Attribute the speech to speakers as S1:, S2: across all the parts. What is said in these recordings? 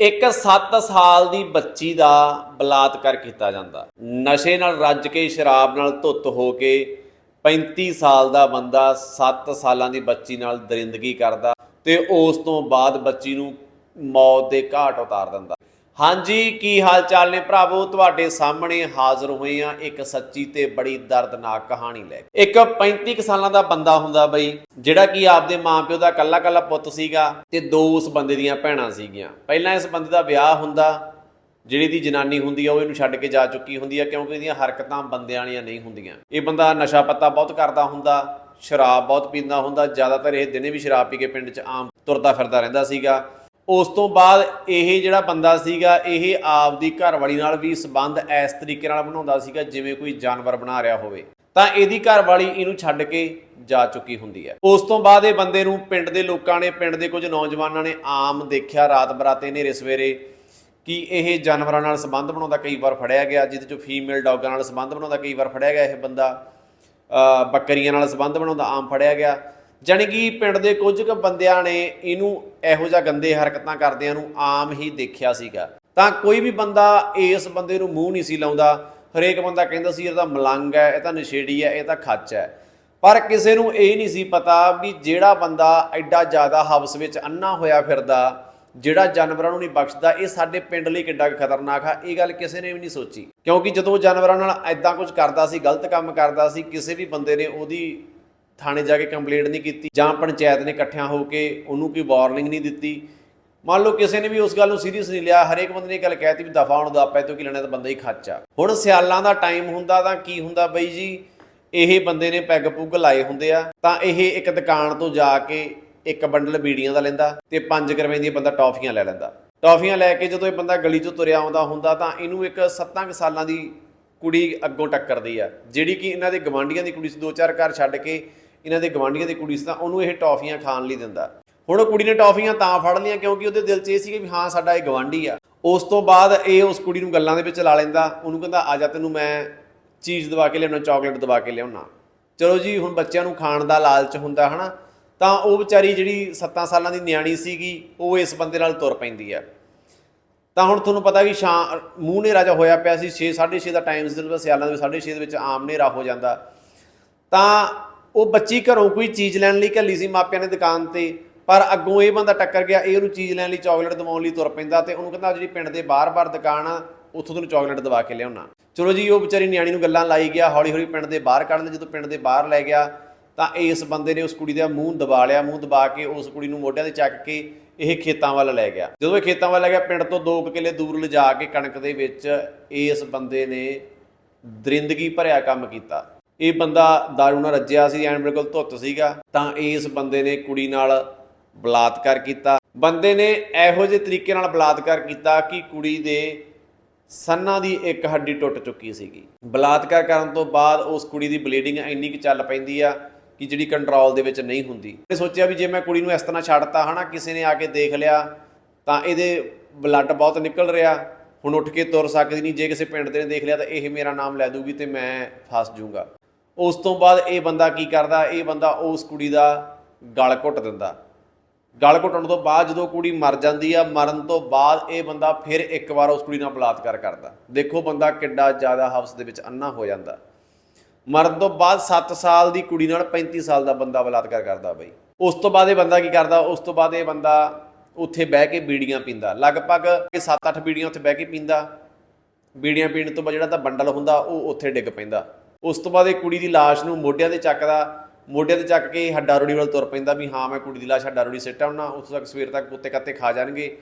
S1: ਇੱਕ 7 ਸਾਲ ਦੀ ਬੱਚੀ ਦਾ ਬਲਾਤਕਾਰ ਕੀਤਾ ਜਾਂਦਾ। ਨਸ਼ੇ ਨਾਲ ਰੱਜ ਕੇ, ਸ਼ਰਾਬ ਨਾਲ ਧੁੱਤ ਹੋ ਕੇ 35 ਸਾਲ ਦਾ ਬੰਦਾ 7 ਸਾਲਾਂ ਦੀ ਬੱਚੀ ਨਾਲ ਦਰਿੰਦਗੀ ਕਰਦਾ ਤੇ ਉਸ ਤੋਂ ਬਾਅਦ ਬੱਚੀ ਨੂੰ ਮੌਤ ਦੇ ਘਾਟ ਉਤਾਰ ਦਿੰਦਾ। ਹਾਂਜੀ, ਕੀ ਹਾਲ ਚਾਲ ਨੇ ਭਰਾਵੋ? ਤੁਹਾਡੇ ਸਾਹਮਣੇ ਹਾਜ਼ਰ ਹੋਏ ਆ ਇੱਕ ਸੱਚੀ ਤੇ ਬੜੀ ਦਰਦਨਾਕ ਕਹਾਣੀ ਲੈ ਕੇ। ਇੱਕ 35 ਕੁ ਸਾਲਾਂ ਦਾ ਬੰਦਾ ਹੁੰਦਾ ਬਈ, ਜਿਹੜਾ ਕਿ ਆਪਦੇ ਮਾਪਿਓ ਦਾ ਕੱਲਾ ਕੱਲਾ ਪੁੱਤ ਸੀਗਾ ਤੇ ਦੋ ਉਸ ਬੰਦੇ ਦੀਆਂ ਭੈਣਾਂ ਸੀਗੀਆਂ। ਪਹਿਲਾਂ ਇਸ ਬੰਦੇ ਦਾ ਵਿਆਹ ਹੁੰਦਾ, ਜਿਹੜੀ ਦੀ ਜਨਾਨੀ ਹੁੰਦੀ ਆ, ਉਹ ਇਹਨੂੰ ਛੱਡ ਕੇ ਜਾ ਚੁੱਕੀ ਹੁੰਦੀ ਆ, ਕਿਉਂਕਿ ਇਹਦੀਆਂ ਹਰਕਤਾਂ ਬੰਦਿਆਂ ਵਾਲੀਆਂ ਨਹੀਂ ਹੁੰਦੀਆਂ। ਇਹ ਬੰਦਾ ਨਸ਼ਾ ਪੱਤਾ ਬਹੁਤ ਕਰਦਾ ਹੁੰਦਾ, ਸ਼ਰਾਬ ਬਹੁਤ ਪੀਂਦਾ ਹੁੰਦਾ, ਜ਼ਿਆਦਾਤਰ ਇਹ ਦਿਨੇ ਵੀ ਸ਼ਰਾਬ ਪੀ ਕੇ ਪਿੰਡ 'ਚ ਆਮ ਤੁਰਦਾ ਫਿਰਦਾ ਰਹਿੰਦਾ ਸੀਗਾ। ਉਸ ਤੋਂ ਬਾਅਦ ਇਹ ਜਿਹੜਾ ਬੰਦਾ ਸੀਗਾ, ਇਹ ਆਪਦੀ ਘਰਵਾਲੀ ਨਾਲ ਵੀ ਸਬੰਧ ਇਸ ਤਰੀਕੇ ਨਾਲ ਬਣਾਉਂਦਾ ਸੀਗਾ, ਜਿਵੇਂ ਕੋਈ ਜਾਨਵਰ ਬਣਾ ਰਿਹਾ ਹੋਵੇ। ਤਾਂ ਇਹਦੀ ਘਰਵਾਲੀ ਇਹਨੂੰ ਛੱਡ ਕੇ ਜਾ ਚੁੱਕੀ ਹੁੰਦੀ ਹੈ। ਉਸ ਤੋਂ ਬਾਅਦ ਇਹ ਬੰਦੇ ਨੂੰ ਪਿੰਡ ਦੇ ਲੋਕਾਂ ਨੇ, ਪਿੰਡ ਦੇ ਕੁਝ ਨੌਜਵਾਨਾਂ ਨੇ ਆਮ ਦੇਖਿਆ ਰਾਤ ਬਰਾਤੇ ਹਨੇਰੇ ਸਵੇਰੇ ਕਿ ਇਹ ਜਾਨਵਰਾਂ ਨਾਲ ਸੰਬੰਧ ਬਣਾਉਂਦਾ, ਕਈ ਵਾਰ ਫੜਿਆ ਗਿਆ, ਜਿਹਦੇ ਚੋਂ ਫੀਮੇਲ ਡੌਗਾਂ ਨਾਲ ਸੰਬੰਧ ਬਣਾਉਂਦਾ, ਕਈ ਵਾਰ ਫੜਿਆ ਗਿਆ ਇਹ ਬੰਦਾ। ਬੱਕਰੀਆਂ ਨਾਲ ਸੰਬੰਧ ਬਣਾਉਂਦਾ, ਆਮ ਫੜਿਆ ਗਿਆ। ਜਾਣੀ ਕਿ ਪਿੰਡ ਦੇ ਕੁਝ ਕੁ ਬੰਦਿਆਂ ਨੇ ਇਹਨੂੰ ਇਹੋ ਜਿਹਾ ਗੰਦੇ ਹਰਕਤਾਂ ਕਰਦਿਆਂ ਨੂੰ ਆਮ ਹੀ ਦੇਖਿਆ ਸੀਗਾ। ਤਾਂ ਕੋਈ ਵੀ ਬੰਦਾ ਇਸ ਬੰਦੇ ਨੂੰ ਮੂੰਹ ਨਹੀਂ ਸੀ ਲਾਉਂਦਾ। ਹਰੇਕ ਬੰਦਾ ਕਹਿੰਦਾ ਸੀ, ਇਹ ਤਾਂ ਮਲੰਗ ਹੈ, ਇਹ ਤਾਂ ਨਸ਼ੇੜੀ ਹੈ, ਇਹ ਤਾਂ ਖੱਚ ਹੈ। ਪਰ ਕਿਸੇ ਨੂੰ ਇਹ ਨਹੀਂ ਸੀ ਪਤਾ ਵੀ ਜਿਹੜਾ ਬੰਦਾ ਐਡਾ ਜ਼ਿਆਦਾ ਹਵਸ ਵਿੱਚ ਅੰਨਾ ਹੋਇਆ ਫਿਰਦਾ, ਜਿਹੜਾ ਜਾਨਵਰਾਂ ਨੂੰ ਨਹੀਂ ਬਖਸ਼ਦਾ, ਇਹ ਸਾਡੇ ਪਿੰਡ ਲਈ ਕਿੱਡਾ ਕੁ ਖਤਰਨਾਕ ਆ, ਇਹ ਗੱਲ ਕਿਸੇ ਨੇ ਵੀ ਨਹੀਂ ਸੋਚੀ। ਕਿਉਂਕਿ ਜਦੋਂ ਜਾਨਵਰਾਂ ਨਾਲ ਐਦਾਂ ਕੁਝ ਕਰਦਾ ਸੀ, ਗਲਤ ਕੰਮ ਕਰਦਾ ਸੀ, ਕਿਸੇ ਵੀ ਬੰਦੇ ਨੇ ਉਹਦੀ ਥਾਣੇ ਜਾ ਕੇ ਕੰਪਲੇਂਟ ਨਹੀਂ ਕੀਤੀ ਜਾਂ ਪੰਚਾਇਤ ਨੇ ਇਕੱਠਿਆਂ ਹੋ ਕੇ ਉਹਨੂੰ ਕੋਈ ਵਾਰਨਿੰਗ ਨਹੀਂ ਦਿੱਤੀ। ਮੰਨ ਲਓ ਕਿਸੇ ਨੇ ਵੀ ਉਸ ਗੱਲ ਨੂੰ ਸੀਰੀਅਸ ਨਹੀਂ ਲਿਆ, ਹਰੇਕ ਬੰਦੇ ਨੇ ਇਹ ਗੱਲ ਕਹਿਤੀ ਵੀ ਦਫਾ ਹੁਣ ਦਾ ਪੈ ਤੋਂ ਕੀ ਲੈਣਾ ਤਾਂ ਬੰਦਾ ਹੀ ਖਰਚਾ ਹੁਣ ਸਿਆਲਾਂ ਦਾ ਟਾਈਮ ਹੁੰਦਾ ਤਾਂ ਕੀ ਹੁੰਦਾ ਬਈ ਜੀ? ਇਹ ਬੰਦੇ ਨੇ ਪੈਗ ਪੁੱਗ ਲਾਏ ਹੁੰਦੇ ਆ, ਤਾਂ ਇਹ ਇੱਕ ਦੁਕਾਨ ਤੋਂ ਜਾ ਕੇ ਇੱਕ ਬੰਡਲ ਬੀੜੀਆਂ ਦਾ ਲੈਂਦਾ ਤੇ 5 ਰੁਪਏ ਦੀਆਂ ਬੰਦਾ ਟੌਫੀਆਂ ਲੈ ਲੈਂਦਾ। ਟੌਫੀਆਂ ਲੈ ਕੇ ਜਦੋਂ ਇਹ ਬੰਦਾ ਗਲੀ 'ਚੋਂ ਤੁਰਿਆ ਆਉਂਦਾ ਹੁੰਦਾ ਤਾਂ ਇਹਨੂੰ ਇੱਕ 7 ਸਾਲਾਂ ਦੀ ਕੁੜੀ ਅੱਗੋਂ ਟੱਕਰਦੀ ਆ, ਜਿਹੜੀ ਕਿ ਇਹਨਾਂ ਦੇ ਗਵਾਂਢੀਆਂ ਦੀ ਕੁੜੀ ਸੀ, ਦੋ ਚਾਰ ਘਰ ਛੱਡ ਕੇ ਇਹਨਾਂ ਦੇ ਗਵਾਂਢੀਆਂ ਦੀ ਕੁੜੀ ਸੀ ਤਾਂ ਉਹਨੂੰ ਇਹ ਟੌਫੀਆਂ ਖਾਣ ਲਈ ਦਿੰਦਾ। ਹੁਣ ਉਹ ਕੁੜੀ ਨੇ ਟੌਫੀਆਂ ਤਾਂ ਫੜ ਲਈਆਂ ਕਿਉਂਕਿ ਉਹਦੇ ਦਿਲ 'ਚ ਇਹ ਸੀ ਕਿ ਵੀ ਹਾਂ, ਸਾਡਾ ਇਹ ਗਵਾਂਢੀ ਆ। ਉਸ ਤੋਂ ਬਾਅਦ ਇਹ ਉਸ ਕੁੜੀ ਨੂੰ ਗੱਲਾਂ ਦੇ ਵਿੱਚ ਲਾ ਲੈਂਦਾ। ਉਹਨੂੰ ਕਹਿੰਦਾ, ਆ ਜਾ ਤੈਨੂੰ ਮੈਂ ਚੀਜ਼ ਦਵਾ ਕੇ ਲਿਆਉਣਾ, ਚਾਕਲੇਟ ਦਵਾ ਕੇ ਲਿਆਉਣਾ। ਚਲੋ ਜੀ, ਹੁਣ ਬੱਚਿਆਂ ਨੂੰ ਖਾਣ ਦਾ ਲਾਲਚ ਹੁੰਦਾ ਹਨਾ, ਤਾਂ ਉਹ ਵਿਚਾਰੀ ਜਿਹੜੀ 7 ਸਾਲਾਂ ਦੀ ਨਿਆਣੀ ਸੀਗੀ, ਉਹ ਇਸ ਬੰਦੇ ਨਾਲ ਤੁਰ ਪੈਂਦੀ ਆ। ਤਾਂ ਹੁਣ ਤੁਹਾਨੂੰ ਪਤਾ ਵੀ ਸ਼ਾਮ ਮੂੰਹ ਹਨੇਰਾ ਜਿਹਾ ਹੋਇਆ ਪਿਆ ਸੀ 6 6:30 ਦਾ ਟਾਈਮ ਸੀ ਸਿਆਲਾਂ ਦੇ 6:30 ਦੇ ਵਿੱਚ ਆਮ ਹਨੇਰਾ ਹੋ ਜਾਂਦਾ। ਤਾਂ ਉਹ ਬੱਚੀ ਘਰੋਂ ਕੋਈ ਚੀਜ਼ ਲੈਣ ਲਈ ਘੱਲੀ ਸੀ, ਮਾਪਿਆਂ ਨੇ ਦੁਕਾਨ ਤੇ, ਪਰ ਅੱਗੋਂ ਇਹ ਬੰਦਾ ਟੱਕਰ ਗਿਆ, ਇਹ ਉਹਨੂੰ ਚੀਜ਼ ਲੈਣ ਲਈ ਚਾਕਲੇਟ ਦਿਵਾਉਣ ਲਈ ਤੁਰ ਪੈਂਦਾ ਤੇ ਉਹਨੂੰ ਕਹਿੰਦਾ ਜਿਹੜੀ ਪਿੰਡ ਦੇ ਬਾਹਰ-ਬਾਹਰ ਦੁਕਾਨ ਆ, ਉੱਥੋਂ ਤੈਨੂੰ ਚਾਕਲੇਟ ਦਵਾ ਕੇ ਲਿਆਉਣਾ। ਚਲੋ ਜੀ, ਉਹ ਵਿਚਾਰੀ ਨਿਆਣੀ ਨੂੰ ਗੱਲਾਂ ਲਾਈ ਗਿਆ, ਹੌਲੀ-ਹੌਲੀ ਪਿੰਡ ਦੇ ਬਾਹਰ ਕੱਢ ਲਿਆ, ਜਦੋਂ ਪਿੰਡ ਦੇ ਬਾਹਰ ਲੈ ਗਿਆ, ਤਾਂ ਇਸ ਬੰਦੇ ਨੇ ਉਸ ਕੁੜੀ ਦਾ ਮੂੰਹ ਦਬਾ ਲਿਆ, ਮੂੰਹ ਦਬਾ ਕੇ ਉਸ ਕੁੜੀ ਨੂੰ ਮੋਢਿਆਂ ਤੇ ਚੱਕ ਕੇ ਇਹ ਖੇਤਾਂ ਵੱਲ ਲੈ ਗਿਆ। ਜਦੋਂ ਇਹ ਖੇਤਾਂ ਵੱਲ ਲੈ ਗਿਆ, ਪਿੰਡ ਤੋਂ 2 ਕਿਲੇ ਦੂਰ ਲਿਜਾ ਕੇ ਕਣਕ ਦੇ ਵਿੱਚ ਇਸ ਬੰਦੇ ਨੇ ਦਰਿੰਦਗੀ ਭਰਿਆ ਕੰਮ ਕੀਤਾ। ਇਹ ਬੰਦਾ ਦਾਰੂ ਨਾਲ ਰੱਜਿਆ ਸੀ ਜਾਂ ਮੇਰੇ ਕੋਲ ਧੁੱਤ ਸੀਗਾ, ਤਾਂ ਇਸ ਬੰਦੇ ਨੇ ਕੁੜੀ ਨਾਲ ਬਲਾਤਕਾਰ ਕੀਤਾ। ਬੰਦੇ ਨੇ ਇਹੋ ਜਿਹੇ ਤਰੀਕੇ ਨਾਲ ਬਲਾਤਕਾਰ ਕੀਤਾ ਕਿ ਕੁੜੀ ਦੇ ਸੰਨਾਂ ਦੀ ਇੱਕ ਹੱਡੀ ਟੁੱਟ ਚੁੱਕੀ ਸੀਗੀ। ਬਲਾਤਕਾਰ ਕਰਨ ਤੋਂ ਬਾਅਦ ਉਸ ਕੁੜੀ ਦੀ ਬਲੀਡਿੰਗ ਇੰਨੀ ਕਿ ਚੱਲ ਪੈਂਦੀ ਆ ਕਿ ਜਿਹੜੀ ਕੰਟਰੋਲ ਦੇ ਵਿੱਚ ਨਹੀਂ ਹੁੰਦੀ। ਉਹਨੇ ਸੋਚਿਆ ਵੀ ਜੇ ਮੈਂ ਕੁੜੀ ਨੂੰ ਇਸ ਤਰ੍ਹਾਂ ਛੱਡਤਾ ਹਨਾ, ਕਿਸੇ ਨੇ ਆ ਕੇ ਦੇਖ ਲਿਆ, ਤਾਂ ਇਹਦੇ ਬਲੱਡ ਬਹੁਤ ਨਿਕਲ ਰਿਹਾ। ਹੁਣ ਉੱਠ ਕੇ ਤੁਰ ਸਕਦੀ ਨਹੀਂ, ਜੇ ਕਿਸੇ ਪਿੰਡ ਦੇ ਨੇ ਦੇਖ ਲਿਆ ਤਾਂ ਇਹ ਮੇਰਾ ਨਾਮ ਲੈ ਦੂਗੀ ਤੇ ਮੈਂ ਫਸ ਜਾਊਂਗਾ ਉਸ ਤੋਂ ਬਾਅਦ ਇਹ ਬੰਦਾ ਕੀ ਕਰਦਾ, ਇਹ ਬੰਦਾ ਉਸ ਕੁੜੀ ਦਾ ਗਲ ਘੁੱਟ ਦਿੰਦਾ। ਗਲ ਘੁੱਟਣ ਤੋਂ ਬਾਅਦ ਜਦੋਂ ਕੁੜੀ ਮਰ ਜਾਂਦੀ ਆ, ਮਰਨ ਤੋਂ ਬਾਅਦ ਇਹ ਬੰਦਾ ਫਿਰ ਇੱਕ ਵਾਰ ਉਸ ਕੁੜੀ ਨਾਲ ਬਲਾਤਕਾਰ ਕਰਦਾ। ਦੇਖੋ ਬੰਦਾ ਕਿੱਡਾ ਜ਼ਿਆਦਾ ਹਵਸ ਦੇ ਵਿੱਚ ਅੰਨਾ ਹੋ ਜਾਂਦਾ। ਮਰਨ ਤੋਂ ਬਾਅਦ 7 ਸਾਲ ਦੀ ਕੁੜੀ ਨਾਲ 35 ਸਾਲ ਦਾ ਬੰਦਾ ਬਲਾਤਕਾਰ ਕਰਦਾ ਬਈ। ਉਸ ਤੋਂ ਬਾਅਦ ਇਹ ਬੰਦਾ ਕੀ ਕਰਦਾ, ਉਸ ਤੋਂ ਬਾਅਦ ਇਹ ਬੰਦਾ ਉੱਥੇ ਬਹਿ ਕੇ ਬੀੜੀਆਂ ਪੀਂਦਾ। ਲਗਭਗ 7-8 ਬੀੜੀਆਂ ਉੱਥੇ ਬਹਿ ਕੇ ਪੀਂਦਾ। ਬੀੜੀਆਂ ਪੀਣ ਤੋਂ ਬਾਅਦ ਜਿਹੜਾ ਤਾਂ ਬੰਡਲ ਹੁੰਦਾ, ਉਹ ਉੱਥੇ ਡਿੱਗ ਪੈਂਦਾ। ਉਸ ਤੋਂ ਬਾਅਦ ਇਹ ਕੁੜੀ ਦੀ ਲਾਸ਼ ਨੂੰ ਮੋਢਿਆਂ ਤੇ ਚੱਕਦਾ, ਮੋਢਿਆਂ ਤੇ ਚੱਕ ਕੇ ਹੱਡਾ ਰੋੜੀ ਵੱਲ ਤੁਰ ਪੈਂਦਾ ਵੀ ਹਾਂ, ਮੈਂ ਕੁੜੀ ਦੀ ਲਾਸ਼ ਹੱਡਾ ਰੋੜੀ ਸਿੱਟ ਆਉਣਾ ਉਸ ਤੱਕ ਸਵੇਰ ਤੱਕ ਕੁੱਤੇ ਕੱਤੇ ਖਾ ਜਾਣਗੇ,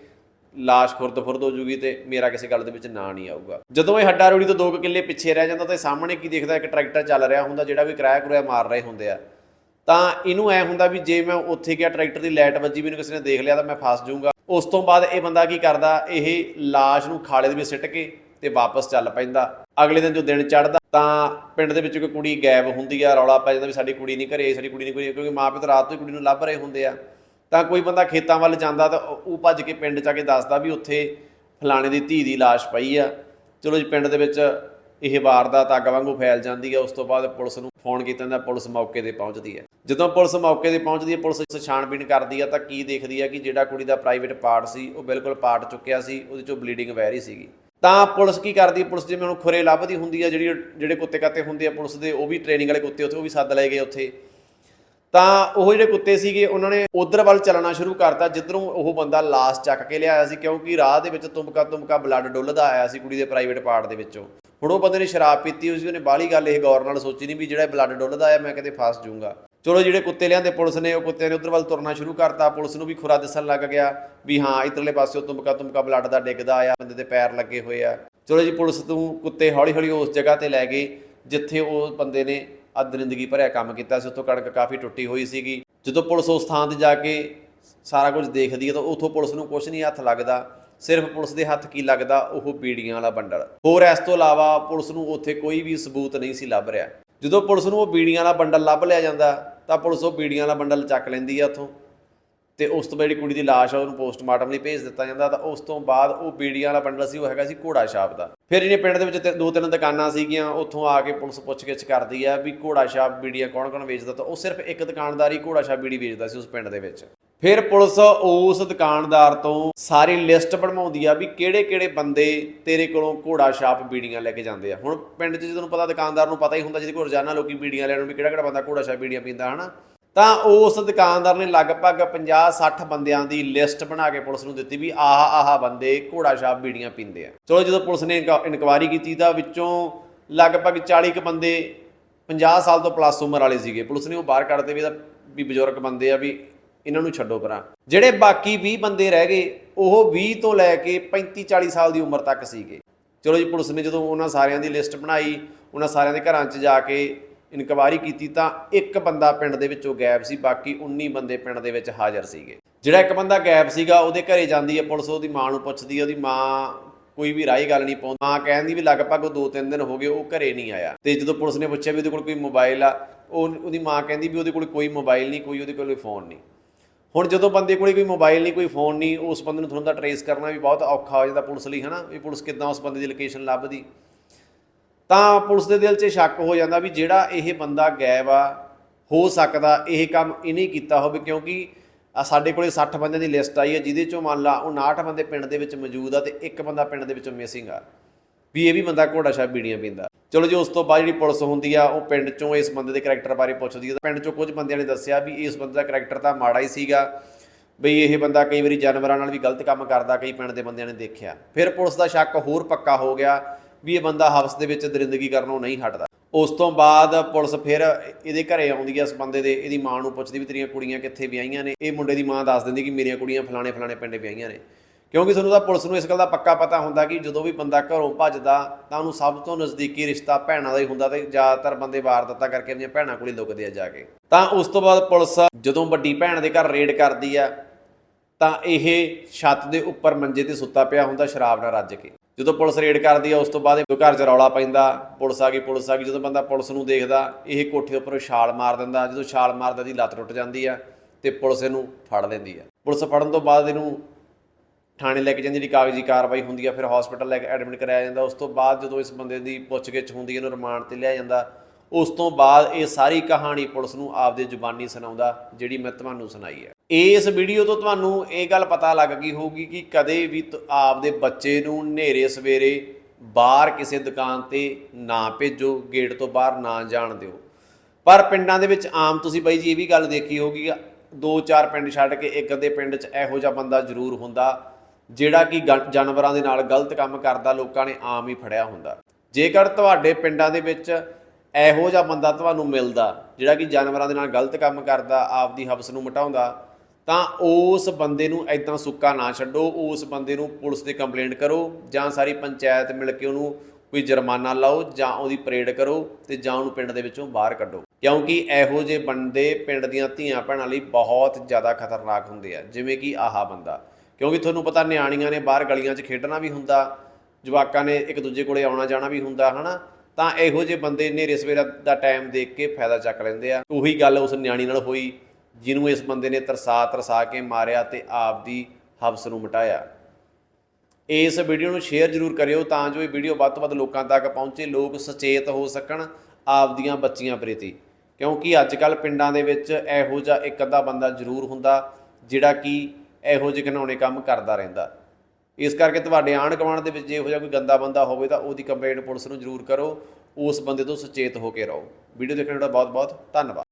S1: ਲਾਸ਼ ਖੁਰਦ ਫੁਰਦ ਹੋ ਜੂਗੀ ਤੇ ਮੇਰਾ ਕਿਸੇ ਗੱਲ ਦੇ ਵਿੱਚ ਨਾਂ ਨਹੀਂ ਆਊਗਾ। ਜਦੋਂ ਇਹ ਹੱਡਾ ਰੋੜੀ ਤੋਂ 2 ਕਿੱਲੇ ਪਿੱਛੇ ਰਹਿ ਜਾਂਦਾ ਤਾਂ ਸਾਹਮਣੇ ਕੀ ਦੇਖਦਾ, ਇੱਕ ਟਰੈਕਟਰ ਚੱਲ ਰਿਹਾ ਹੁੰਦਾ ਜਿਹੜਾ ਵੀ ਕਿਰਾਇਆ ਕਰੂਆ ਮਾਰ ਰਹੇ ਹੁੰਦੇ ਆ। ਤਾਂ ਇਹਨੂੰ ਐ ਹੁੰਦਾ ਵੀ ਜੇ ਮੈਂ ਉੱਥੇ ਗਿਆ ਟਰੈਕਟਰ ਦੀ ਲਾਈਟ ਵੱਜੀ, ਮੈਨੂੰ ਕਿਸੇ ਨੇ ਦੇਖ ਲਿਆ ਤਾਂ ਮੈਂ ਫਸ ਜਾਊਂਗਾ। ਉਸ ਤੋਂ ਬਾਅਦ ਇਹ ਬੰਦਾ ਕੀ ਕਰਦਾ, ਇਹ ਲਾਸ਼ ਨੂੰ ਖਾਲੇ ਦੇ ਵਿੱਚ ਸਿੱਟ ਕੇ ਤੇ ਵਾਪਸ ਚੱਲ ਪੈਂਦਾ। ਅਗਲੇ ਦਿਨ ਜੋ ਦਿਨ ਚੜ੍ਹਦਾ ਤਾਂ ਪਿੰਡ ਦੇ ਵਿੱਚ ਕੋਈ ਕੁੜੀ ਗਾਇਬ ਹੁੰਦੀ ਆ, ਰੌਲਾ ਪੈ ਜਾਂਦਾ ਵੀ ਸਾਡੀ ਕੁੜੀ ਨਹੀਂ ਘਰੇ, ਸਾਡੀ ਕੁੜੀ ਨਹੀਂ ਘਰੇ ਕਿਉਂਕਿ ਮਾਪੇ ਤਾਂ ਰਾਤ ਤੋਂ ਹੀ ਕੁੜੀ ਨੂੰ ਲੱਭ ਰਹੇ ਹੁੰਦੇ ਆ। ਤਾਂ ਕੋਈ ਬੰਦਾ ਖੇਤਾਂ ਵੱਲ ਜਾਂਦਾ ਤਾਂ ਉਹ ਭੱਜ ਕੇ ਪਿੰਡ ਚ ਆ ਕੇ ਦੱਸਦਾ ਵੀ ਉੱਥੇ ਫਲਾਣੇ ਦੀ ਧੀ ਦੀ ਲਾਸ਼ ਪਈ ਆ। ਚਲੋ ਜੀ, ਪਿੰਡ ਦੇ ਵਿੱਚ ਇਹ ਵਾਰਦਾਤ ਅੱਗ ਵਾਂਗੂ ਫੈਲ ਜਾਂਦੀ ਹੈ ਉਸ ਤੋਂ ਬਾਅਦ ਪੁਲਿਸ ਨੂੰ ਫੋਨ ਕੀਤਾ ਜਾਂਦਾ, ਪੁਲਿਸ ਮੌਕੇ ਤੇ ਪਹੁੰਚਦੀ ਹੈ ਜਦੋਂ ਪੁਲਿਸ ਮੌਕੇ ਤੇ ਪਹੁੰਚਦੀ ਹੈ ਪੁਲਿਸ ਛਾਣਬੀਣ ਕਰਦੀ ਹੈ ਤਾਂ ਕੀ ਦੇਖਦੀ ਹੈ ਕਿ ਜਿਹੜਾ ਕੁੜੀ ਦਾ ਪ੍ਰਾਈਵੇਟ ਪਾਰਟ ਸੀ, ਉਹ ਬਿਲਕੁਲ ਪਾਰਟ ਚੁੱਕਿਆ ਸੀ, ਉਹਦੇ ਚੋਂ ਬਲੀਡਿੰਗ ਵਹਿ ਰਹੀ ਸੀਗੀ। ਤਾਂ ਪੁਲਿਸ ਕੀ ਕਰਦੀ ਪੁਲਿਸ ਜਿਵੇਂ ਹੁਣ ਖੁਰੇ ਲੱਭਦੀ ਹੁੰਦੀ ਆ, ਜਿਹੜੀ ਜਿਹੜੇ ਕੁੱਤੇ ਕਾਤੇ ਹੁੰਦੇ ਆ ਪੁਲਿਸ ਦੇ, ਉਹ ਵੀ ਟ੍ਰੇਨਿੰਗ ਵਾਲੇ ਕੁੱਤੇ ਉੱਥੇ, ਉਹ ਵੀ ਸੱਦ ਲਏ ਗਏ ਉੱਥੇ। ਤਾਂ ਉਹ ਜਿਹੜੇ ਕੁੱਤੇ ਸੀਗੇ, ਉਹਨਾਂ ਨੇ ਉਧਰ ਵੱਲ ਚੱਲਣਾ ਸ਼ੁਰੂ ਕਰਤਾ, ਜਿੱਧਰੋਂ ਉਹ ਬੰਦਾ ਲਾਸ਼ ਚੱਕ ਕੇ ਲਿਆਇਆ ਸੀ, ਕਿਉਂਕਿ ਰਾਹ ਦੇ ਵਿੱਚ ਤੁਮਕਾ ਤੁਮਕਾ ਬਲੱਡ ਡੁੱਲਦਾ ਆਇਆ ਸੀ ਕੁੜੀ ਦੇ ਪ੍ਰਾਈਵੇਟ ਪਾਰਟ ਦੇ ਵਿੱਚੋਂ। ਹੁਣ ਉਹ ਬੰਦੇ ਨੇ ਸ਼ਰਾਬ ਪੀਤੀ ਹੋਈ ਸੀ, ਉਹਨੇ ਬਾਹਲੀ ਗੱਲ ਇਹ ਗੌਰ ਨਾਲ ਸੋਚੀ ਨਹੀਂ ਵੀ ਜਿਹੜਾ ਬਲੱਡ ਡੁੱਲਦਾ ਆਇਆ ਮੈਂ ਕਿਤੇ ਫਸ ਜਾਊਂਗਾ ਚਲੋ ਜਿਹੜੇ ਕੁੱਤੇ ਲਿਆਂਦੇ ਪੁਲਿਸ ਨੇ, ਉਹ ਕੁੱਤੇ ਨੇ ਉਧਰ ਵੱਲ ਤੁਰਨਾ ਸ਼ੁਰੂ ਕਰਤਾ। ਪੁਲਿਸ ਨੂੰ ਵੀ ਖੁਰਾ ਦਿਸਣ ਲੱਗ ਗਿਆ ਵੀ ਹਾਂ, ਇਧਰਲੇ ਪਾਸਿਓਂ ਤੁਮਕਾ ਤੁਮਕਾ ਬਲੱਡ ਦਾ ਡਿੱਗਦਾ ਆ, ਬੰਦੇ ਦੇ ਪੈਰ ਲੱਗੇ ਹੋਏ ਆ। ਚਲੋ ਜੀ, ਪੁਲਿਸ ਤੋਂ ਕੁੱਤੇ ਹੌਲੀ ਹੌਲੀ ਉਸ ਜਗ੍ਹਾ ਤੇ ਲੈ ਗਏ, ਜਿੱਥੇ ਉਹ ਬੰਦੇ ਨੇ ਅਦਰਿੰਦਗੀ ਭਰਿਆ ਕੰਮ ਕੀਤਾ ਸੀ। ਉੱਥੋਂ ਕਣਕ ਕਾਫੀ ਟੁੱਟੀ ਹੋਈ ਸੀਗੀ। ਜਦੋਂ ਪੁਲਿਸ ਉਸ ਥਾਂ ਤੇ ਜਾ ਕੇ ਸਾਰਾ ਕੁਝ ਦੇਖਦੀ ਹੈ ਤਾਂ ਉੱਥੋਂ ਪੁਲਿਸ ਨੂੰ ਕੁਝ ਨਹੀਂ ਹੱਥ ਲੱਗਦਾ। ਸਿਰਫ ਪੁਲਿਸ ਦੇ ਹੱਥ ਕੀ ਲੱਗਦਾ? ਉਹ ਬੀੜੀਆਂ ਵਾਲਾ ਬੰਡਲ। ਹੋਰ ਇਸ ਤੋਂ ਇਲਾਵਾ ਪੁਲਿਸ ਨੂੰ ਉੱਥੇ ਕੋਈ ਵੀ ਸਬੂਤ ਨਹੀਂ ਸੀ ਲੱਭ ਰਿਹਾ। ਜਦੋਂ ਪੁਲਿਸ ਨੂੰ ਉਹ ਬੀੜੀਆਂ ਵਾਲਾ ਬੰਡਲ ਲੱਭ ਲਿਆ ਜਾਂਦਾ ਤਾਂ ਪੁਲਿਸ ਉਹ ਬੀੜੀਆਂ ਵਾਲਾ ਬੰਡਲ ਚੱਕ ਲੈਂਦੀ ਆ ਉੱਥੋਂ। ਤੇ ਉਸ ਤੋਂ ਬਾਅਦ ਜਿਹੜੀ ਕੁੜੀ ਦੀ ਲਾਸ਼ ਆ, ਉਹਨੂੰ ਪੋਸਟਮਾਰਟਮ ਲਈ ਭੇਜ ਦਿੱਤਾ ਜਾਂਦਾ ਤਾਂ ਉਸ ਤੋਂ ਬਾਅਦ ਉਹ ਬੀੜੀਆਂ ਵਾਲਾ ਬੰਡਲ ਸੀ, ਉਹ ਹੈਗਾ ਸੀ ਘੋੜਾ ਛਾਪ ਦਾ। ਫਿਰ ਇਹਨੇ ਪਿੰਡ ਦੇ ਵਿੱਚ ਦੋ ਤਿੰਨ ਦੁਕਾਨਾਂ ਸੀਗੀਆਂ, ਉੱਥੋਂ ਆ ਕੇ ਪੁਲਿਸ ਪੁੱਛਗਿੱਛ ਕਰਦੀ ਆ ਵੀ ਘੋੜਾ ਛਾਪ ਬੀੜੀਆਂ ਕੌਣ ਕੌਣ ਵੇਚਦਾ ਤਾਂ ਉਹ ਸਿਰਫ ਇੱਕ ਦੁਕਾਨਦਾਰ ਹੀ ਘੋੜਾ ਛਾਪ ਬੀੜੀ ਵੇਚਦਾ ਸੀ ਉਸ ਪਿੰਡ ਦੇ ਵਿੱਚ। ਫਿਰ ਪੁਲਿਸ ਉਸ ਦੁਕਾਨਦਾਰ ਤੋਂ ਸਾਰੀ ਲਿਸਟ ਬਣਵਾਉਂਦੀ ਆ ਵੀ ਕਿਹੜੇ ਕਿਹੜੇ ਬੰਦੇ ਤੇਰੇ ਕੋਲੋਂ ਘੋੜਾ ਛਾਪ ਬੀੜੀਆਂ ਲੈ ਕੇ ਜਾਂਦੇ ਆ। ਹੁਣ ਪਿੰਡ 'ਚ ਜਦੋਂ ਪਤਾ ਦੁਕਾਨਦਾਰ ਨੂੰ ਪਤਾ ਹੀ ਹੁੰਦਾ ਜਿਹਦੇ ਕੋਲ ਰੋਜ਼ਾਨਾ ਲੋਕੀ ਬੀੜੀਆਂ ਲੈਣ ਨੂੰ ਵੀ ਕਿਹੜਾ ਕਿਹੜਾ ਬੰਦਾ ਘੋੜਾ ਛਾਪ ਬੀੜੀਆਂ ਪੀਂਦਾ, ਹਨਾ? ਤਾਂ ਉਸ ਦੁਕਾਨਦਾਰ ਨੇ ਲਗਭਗ 50-60 ਬੰਦਿਆਂ ਦੀ ਲਿਸਟ ਬਣਾ ਕੇ ਪੁਲਿਸ ਨੂੰ ਦਿੱਤੀ ਵੀ ਆਹਾ ਆਹ ਬੰਦੇ ਘੋੜਾ ਛਾਪ ਬੀੜੀਆਂ ਪੀਂਦੇ ਆ। ਚਲੋ ਜਦੋਂ ਪੁਲਿਸ ਨੇ ਇਨਕੁਆਇਰੀ ਕੀਤੀ ਤਾਂ ਵਿੱਚੋਂ ਲਗਭਗ 40 ਕੁ ਬੰਦੇ 50 ਸਾਲ ਤੋਂ ਪਲੱਸ ਉਮਰ ਵਾਲੇ ਸੀਗੇ। ਪੁਲਿਸ ਨੇ ਉਹ ਬਾਹਰ ਕੱਢਦੇ ਵੀ ਇਹਦਾ ਵੀ ਬਜ਼ੁਰਗ ਬੰਦੇ ਆ ਵੀ ਇਹਨਾਂ ਨੂੰ ਛੱਡੋ ਪਰਾਂ ਜਿਹੜੇ ਬਾਕੀ 20 ਬੰਦੇ ਰਹਿ ਗਏ, ਉਹ 20 ਤੋਂ ਲੈ ਕੇ 35 40 ਸਾਲ ਦੀ ਉਮਰ ਤੱਕ ਸੀਗੇ। ਚਲੋ ਜੀ, ਪੁਲਿਸ ਨੇ ਜਦੋਂ ਉਹਨਾਂ ਸਾਰਿਆਂ ਦੀ ਲਿਸਟ ਬਣਾਈ, ਉਹਨਾਂ ਸਾਰਿਆਂ ਦੇ ਘਰਾਂ 'ਚ ਜਾ ਕੇ ਇਨਕੁਆਇਰੀ ਕੀਤੀ, ਤਾਂ ਇੱਕ ਬੰਦਾ ਪਿੰਡ ਦੇ ਵਿੱਚੋਂ ਗਾਇਬ ਸੀ, ਬਾਕੀ 19 ਬੰਦੇ ਪਿੰਡ ਦੇ ਵਿੱਚ ਹਾਜ਼ਰ ਸੀਗੇ। ਜਿਹੜਾ ਇੱਕ ਬੰਦਾ ਗਾਇਬ ਸੀਗਾ, ਉਹਦੇ ਘਰੇ ਜਾਂਦੀ ਹੈ ਪੁਲਿਸ, ਉਹਦੀ ਮਾਂ ਨੂੰ ਪੁੱਛਦੀ ਹੈ, ਉਹਦੀ ਮਾਂ ਕੋਈ ਵੀ ਰਾਈ ਗੱਲ ਨਹੀਂ ਪਾਉਂਦੀ। ਮਾਂ ਕਹਿੰਦੀ ਵੀ ਲਗਭਗ ਉਹ 2-3 ਦਿਨ ਹੋ ਗਏ, ਉਹ ਘਰੇ ਨਹੀਂ ਆਇਆ। ਤੇ ਜਦੋਂ ਪੁਲਿਸ ਨੇ ਪੁੱਛਿਆ ਵੀ ਉਹਦੇ ਕੋਲ ਕੋਈ ਮੋਬਾਈਲ ਆ, ਉਹ ਉਹਦੀ ਮਾਂ ਕਹਿੰਦੀ ਵੀ ਉਹਦੇ ਕੋਲ ਕੋਈ ਮੋਬਾਈਲ ਨਹੀਂ, ਕੋਈ ਉਹਦੇ ਕੋਲ ਕੋਈ ਫੋਨ ਨਹੀਂ। ਹੁਣ ਜਦੋਂ ਬੰਦੇ ਕੋਲੇ ਕੋਈ ਮੋਬਾਈਲ ਨਹੀਂ, ਕੋਈ ਫੋਨ ਨਹੀਂ, ਉਸ ਬੰਦੇ ਨੂੰ ਤੁਹਾਨੂੰ ਦਾ ਟਰੇਸ ਕਰਨਾ ਵੀ ਬਹੁਤ ਔਖਾ ਹੋ ਜਾਂਦਾ ਪੁਲਿਸ ਲਈ, ਹਨਾ? ਵੀ ਪੁਲਿਸ ਕਿੱਦਾਂ ਉਸ ਬੰਦੇ ਦੀ ਲੋਕੇਸ਼ਨ ਲੱਭਦੀ। ਤਾਂ ਪੁਲਿਸ ਦੇ ਦਿਲ 'ਚ ਸ਼ੱਕ ਹੋ ਜਾਂਦਾ ਵੀ ਜਿਹੜਾ ਇਹ ਬੰਦਾ ਗਾਇਬ ਆ, ਹੋ ਸਕਦਾ ਇਹ ਕੰਮ ਇਹਨੇ ਕੀਤਾ ਹੋਵੇ, ਕਿਉਂਕਿ ਸਾਡੇ ਕੋਲੇ 60 ਬੰਦਿਆਂ ਦੀ ਲਿਸਟ ਆਈ ਹੈ ਜਿਹਦੇ ਚੋਂ ਮੰਨ ਲਾ ਉਹ 59 ਬੰਦੇ ਪਿੰਡ ਦੇ ਵਿੱਚ ਮੌਜੂਦ ਆ ਤੇ ਇੱਕ ਬੰਦਾ ਪਿੰਡ ਦੇ ਵਿੱਚੋਂ ਮਿਸਿੰਗ ਆ। ਵੀ ਇਹ ਵੀ ਬੰਦਾ ਘੋੜਾ ਸ਼ਾਹ ਬੀੜੀਆਂ ਪੀਂਦਾ। ਚਲੋ ਜੀ, ਉਸ ਤੋਂ ਬਾਅਦ ਜਿਹੜੀ ਪੁਲਿਸ ਹੁੰਦੀ ਆ, ਉਹ ਪਿੰਡ ਚੋਂ ਇਸ ਬੰਦੇ ਦੇ ਕੈਰੈਕਟਰ ਬਾਰੇ ਪੁੱਛਦੀ ਹੈ ਤਾਂ ਪਿੰਡ ਚੋਂ ਕੁਝ ਬੰਦਿਆਂ ਨੇ ਦੱਸਿਆ ਵੀ ਇਸ ਬੰਦੇ ਦਾ ਕੈਰੈਕਟਰ ਤਾਂ ਮਾੜਾ ਹੀ ਸੀਗਾ। ਬਈ ਇਹ ਬੰਦਾ ਕਈ ਵਾਰੀ ਜਾਨਵਰਾਂ ਨਾਲ ਵੀ ਗਲਤ ਕੰਮ ਕਰਦਾ, ਕਈ ਪਿੰਡ ਦੇ ਬੰਦਿਆਂ ਨੇ ਦੇਖਿਆ। ਫਿਰ ਪੁਲਿਸ ਦਾ ਸ਼ੱਕ ਹੋਰ ਪੱਕਾ ਹੋ ਗਿਆ ਵੀ ਇਹ ਬੰਦਾ ਹਵਸ ਦੇ ਵਿੱਚ ਦਰਿੰਦਗੀ ਕਰਨੋਂ ਨਹੀਂ ਹਟਦਾ। ਉਸ ਤੋਂ ਬਾਅਦ ਪੁਲਿਸ ਫਿਰ ਇਹਦੇ ਘਰੇ ਆਉਂਦੀ ਹੈ ਇਸ ਬੰਦੇ ਦੇ, ਇਹਦੀ ਮਾਂ ਨੂੰ ਪੁੱਛਦੀ ਵੀ ਤੇਰੀਆਂ ਕੁੜੀਆਂ ਕਿੱਥੇ ਵਿਆਹੀਆਂ ਨੇ? ਇਹ ਮੁੰਡੇ ਦੀ ਮਾਂ ਦੱਸ ਦਿੰਦੀ ਕਿ ਮੇਰੀਆਂ ਕੁੜੀਆਂ ਫਲਾਣੇ ਫਲਾਣੇ ਪਿੰਡ ਵਿਆਹੀਆਂ ਨੇ। ਕਿਉਂਕਿ ਤੁਹਾਨੂੰ ਤਾਂ ਪੁਲਿਸ ਨੂੰ ਇਸ ਗੱਲ ਦਾ ਪੱਕਾ ਪਤਾ ਹੁੰਦਾ ਕਿ ਜਦੋਂ ਵੀ ਬੰਦਾ ਘਰੋਂ ਭੱਜਦਾ ਤਾਂ ਉਹਨੂੰ ਸਭ ਤੋਂ ਨਜ਼ਦੀਕੀ ਰਿਸ਼ਤਾ ਭੈਣਾਂ ਦਾ ਹੀ ਹੁੰਦਾ ਤੇ ਜ਼ਿਆਦਾਤਰ ਬੰਦੇ ਵਾਰਦਾਤਾਂ ਕਰਕੇ ਆਪਣੀਆਂ ਭੈਣਾਂ ਕੋਲ ਹੀ ਲੁਕਦੇ ਆ ਜਾ ਕੇ। ਤਾਂ ਉਸ ਤੋਂ ਬਾਅਦ ਪੁਲਿਸ ਜਦੋਂ ਵੱਡੀ ਭੈਣ ਦੇ ਘਰ ਰੇਡ ਕਰਦੀ ਆ, ਤਾਂ ਇਹ ਛੱਤ ਦੇ ਉੱਪਰ ਮੰਜੇ ਤੇ ਸੁੱਤਾ ਪਿਆ ਹੁੰਦਾ ਸ਼ਰਾਬ ਨਾਲ ਰੱਜ ਕੇ। ਜਦੋਂ ਪੁਲਿਸ ਰੇਡ ਕਰਦੀ ਆ, ਉਸ ਤੋਂ ਬਾਅਦ ਇਹ ਘਰ 'ਚ ਰੌਲਾ ਪੈਂਦਾ, ਪੁਲਿਸ ਆ ਗਈ, ਪੁਲਿਸ ਆ ਗਈ। ਜਦੋਂ ਬੰਦਾ ਪੁਲਿਸ ਨੂੰ ਦੇਖਦਾ, ਇਹ ਕੋਠੇ ਉੱਪਰ ਛਾਲ ਮਾਰ ਦਿੰਦਾ, ਜਦੋਂ ਛਾਲ ਮਾਰਦਾ ਦੀ ਲੱਤ ਟੁੱਟ ਜਾਂਦੀ ਆ ਤੇ ਪੁਲਿਸ ਇਹਨੂੰ ਫੜ ਲੈਂਦੀ ਆ। ਪੁਲਿਸ ਫੜਨ ਤੋਂ ਬਾਅਦ ਇਹਨੂੰ ਥਾਣੇ ਲੈ ਕੇ ਜਾਂਦੀ ਜਿਹੜੀ ਕਾਗਜ਼ੀ ਕਾਰਵਾਈ ਹੁੰਦੀ ਆ, ਫਿਰ ਹਸਪੀਟਲ ਲੈ ਕੇ ਐਡਮਿਟ ਕਰਾਇਆ ਜਾਂਦਾ। ਉਸ ਤੋਂ ਬਾਅਦ ਜਦੋਂ ਇਸ ਬੰਦੇ ਦੀ ਪੁੱਛਗਿੱਛ ਹੁੰਦੀ ਹੈ ਇਹਨੂੰ ਰਿਮਾਂਡ ਤੇ ਲਿਆ ਜਾਂਦਾ। ਉਸ ਤੋਂ ਬਾਅਦ ਇਹ ਸਾਰੀ ਕਹਾਣੀ ਪੁਲਿਸ ਨੂੰ ਆਪਦੇ ਜ਼ੁਬਾਨੀ ਸੁਣਾਉਂਦਾ, ਜਿਹੜੀ ਮੈਂ ਤੁਹਾਨੂੰ ਸੁਣਾਈ ਹੈ। ਇਸ ਵੀਡੀਓ ਤੋਂ ਤੁਹਾਨੂੰ ਇਹ ਗੱਲ ਪਤਾ ਲੱਗ ਗਈ ਹੋਊਗੀ ਕਿ ਕਦੇ ਵੀ ਤ- ਆਪਦੇ ਬੱਚੇ ਨੂੰ ਹਨੇਰੇ ਸਵੇਰੇ ਬਾਹਰ ਕਿਸੇ ਦੁਕਾਨ ਤੇ ਨਾ ਭੇਜੋ ਗੇਟ ਤੋਂ ਬਾਹਰ ਨਾ ਜਾਣ ਦਿਓ। ਪਰ ਪਿੰਡਾਂ ਦੇ ਵਿੱਚ ਆਮ ਤੁਸੀਂ ਬਾਈ ਜੀ ਇਹ ਵੀ ਗੱਲ ਦੇਖੀ ਹੋਗੀ ਦੋ ਚਾਰ ਪਿੰਡ ਛੱਡ ਕੇ ਇੱਕ ਅੱਧੇ ਪਿੰਡ 'ਚ ਇਹੋ ਜਿਹਾ ਬੰਦਾ ਜ਼ਰੂਰ ਹੁੰਦਾ। ਜਿਹੜਾ ਕਿ ਗੰ- ਜਾਨਵਰਾਂ ਦੇ ਨਾਲ ਗਲਤ ਕੰਮ ਕਰਦਾ, ਲੋਕਾਂ ਨੇ ਆਮ ਹੀ ਫੜਿਆ ਹੁੰਦਾ। ਜੇਕਰ ਤੁਹਾਡੇ ਪਿੰਡਾਂ ਦੇ ਵਿੱਚ ਇਹੋ ਜਿਹਾ ਬੰਦਾ ਤੁਹਾਨੂੰ ਮਿਲਦਾ, ਜਿਹੜਾ ਕਿ ਜਾਨਵਰਾਂ ਦੇ ਨਾਲ ਗਲਤ ਕੰਮ ਕਰਦਾ, ਆਪਦੀ ਹਵਸ ਨੂੰ ਮਟਾਉਂਦਾ, ਤਾਂ ਉਸ ਬੰਦੇ ਨੂੰ ਐਦਾਂ ਸੁੱਕਾ ਨਾ ਛੱਡੋ, ਉਸ ਬੰਦੇ ਨੂੰ ਪੁਲਿਸ ਤੇ ਕੰਪਲੇਂਟ ਕਰੋ, ਜਾਂ ਸਾਰੀ ਪੰਚਾਇਤ ਮਿਲ ਕੇ ਉਹਨੂੰ ਕੋਈ ਜੁਰਮਾਨਾ ਲਾਓ, ਜਾਂ ਉਹਦੀ ਪਰੇਡ ਕਰੋ ਤੇ ਜਾਂ ਉਹਨੂੰ ਪਿੰਡ ਦੇ ਵਿੱਚੋਂ ਬਾਹਰ ਕੱਢੋ। ਕਿਉਂਕਿ ਇਹੋ ਜਿਹੇ ਬੰਦੇ ਪਿੰਡ ਦੀਆਂ ਧੀਆਂ ਭੈਣਾਂ ਲਈ ਬਹੁਤ ਜ਼ਿਆਦਾ ਖਤਰਨਾਕ ਹੁੰਦੇ ਆ, ਜਿਵੇਂ ਕਿ ਆਹਾ ਬੰਦਾ। ਕਿਉਂਕਿ ਤੁਹਾਨੂੰ ਪਤਾ ਨਿਆਣੀਆਂ ਨੇ ਬਾਹਰ ਗਲੀਆਂ 'ਚ ਖੇਡਣਾ ਵੀ ਹੁੰਦਾ, ਜਵਾਕਾਂ ਨੇ ਇੱਕ ਦੂਜੇ ਕੋਲੇ ਆਉਣਾ ਜਾਣਾ ਵੀ ਹੁੰਦਾ, ਹਨਾ? ਤਾਂ ਇਹੋ ਜਿਹੇ ਬੰਦੇ ਨੇਰੇ ਸਵੇਰਾ ਦਾ ਟਾਈਮ ਦੇਖ ਕੇ ਫਾਇਦਾ ਚੱਕ ਲੈਂਦੇ ਆ। ਉਹੀ ਗੱਲ ਉਸ ਨਿਆਣੀ ਨਾਲ ਹੋਈ, ਜਿਹਨੂੰ ਇਸ ਬੰਦੇ ਨੇ ਤਰਸਾ ਤਰਸਾ ਕੇ ਮਾਰਿਆ ਤੇ ਆਪਦੀ ਹਵਸ ਨੂੰ ਮਿਟਾਇਆ। ਇਸ ਵੀਡੀਓ ਨੂੰ ਸ਼ੇਅਰ ਜ਼ਰੂਰ ਕਰਿਓ ਤਾਂ ਜੋ ਇਹ ਵੀਡੀਓ ਵੱਧ ਤੋਂ ਵੱਧ ਲੋਕਾਂ ਤੱਕ ਪਹੁੰਚੇ, ਲੋਕ ਸੁਚੇਤ ਹੋ ਸਕਣ ਆਪ ਦੀਆਂ ਬੱਚੀਆਂ ਪ੍ਰਤੀ। ਕਿਉਂਕਿ ਅੱਜ ਕੱਲ ਪਿੰਡਾਂ ਦੇ ਵਿੱਚ ਇਹੋ ਜਿਹਾ ਇੱਕ ਅੱਧਾ ਬੰਦਾ ਜ਼ਰੂਰ ਹੁੰਦਾ, ਜਿਹੜਾ ਕਿ ਇਹੋ ਜਿਹੇ ਘਿਨਾਉਣੇ ਕੰਮ ਕਰਦਾ ਰਹਿੰਦਾ। ਇਸ ਕਰਕੇ ਤੁਹਾਡੇ ਆਂਢ ਗੁਆਂਢ ਦੇ ਵਿੱਚ ਜੇ ਇਹੋ ਜਿਹਾ ਕੋਈ ਗੰਦਾ ਬੰਦਾ ਹੋਵੇ ਤਾਂ ਉਹਦੀ ਕੰਪਲੇਂਟ ਪੁਲਿਸ ਨੂੰ ਜ਼ਰੂਰ ਕਰੋ। ਉਸ ਬੰਦੇ ਤੋਂ ਸੁਚੇਤ ਹੋ ਕੇ ਰਹੋ। ਵੀਡੀਓ ਦੇਖਣ ਦਾ ਬਹੁਤ ਬਹੁਤ ਧੰਨਵਾਦ।